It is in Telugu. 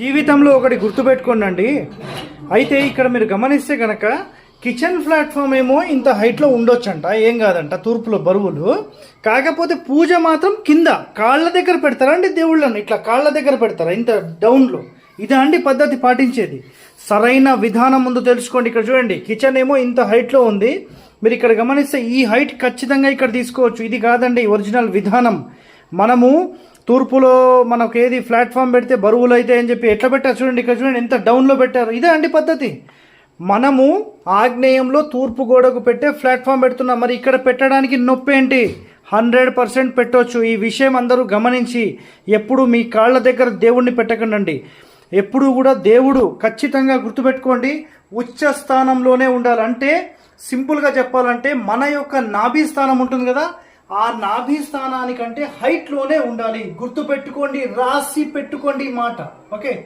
జీవితంలో ఒకటి గుర్తుపెట్టుకోండి అయితే ఇక్కడ మీరు గమనిస్తే కనుక కిచెన్ ప్లాట్ఫామ్ ఏమో ఇంత హైట్లో ఉండొచ్చంట ఏం కాదంట తూర్పులో బరువులు. కాకపోతే పూజ మాత్రం కింద కాళ్ళ దగ్గర పెడతారా అండి దేవుళ్ళని ఇట్లా కాళ్ళ దగ్గర పెడతారా ఇంత డౌన్లో. ఇదా అండి పద్ధతి పాటించేది. సరైన విధానం ముందు తెలుసుకోండి. ఇక్కడ చూడండి కిచెన్ ఏమో ఇంత హైట్లో ఉంది. మీరు ఇక్కడ గమనిస్తే ఈ హైట్ ఖచ్చితంగా ఇక్కడ తీసుకోవచ్చు. ఇది కాదండి ఒరిజినల్ విధానం. మనము తూర్పులో మనకు ఏది ప్లాట్ఫామ్ పెడితే బరువులు అయితే అని చెప్పి ఎట్లా పెట్టారు చూడండి ఇక్కడ చూడండి ఎంత డౌన్లో పెట్టారు. ఇదే అండి పద్ధతి. మనము ఆగ్నేయంలో తూర్పు గోడకు పెట్టే ప్లాట్ఫామ్ పెడుతున్నాం. మరి ఇక్కడ పెట్టడానికి నొప్పి ఏంటి? హండ్రెడ్ పర్సెంట్ పెట్టవచ్చు ఈ విషయం అందరూ గమనించి ఎప్పుడు మీ కాళ్ళ దగ్గర దేవుణ్ణి పెట్టకండి ఎప్పుడు కూడా దేవుడు ఖచ్చితంగా గుర్తుపెట్టుకోండి ఉచ్చ స్థానంలోనే ఉండాలి. అంటే సింపుల్గా చెప్పాలంటే మన యొక్క నాభి స్థానం ఉంటుంది కదా ఆ నాభి స్థానానికంటే హైట్లోనే ఉండాలి. గుర్తు పెట్టుకోండి రాసి పెట్టుకోండి మాట. ఓకే?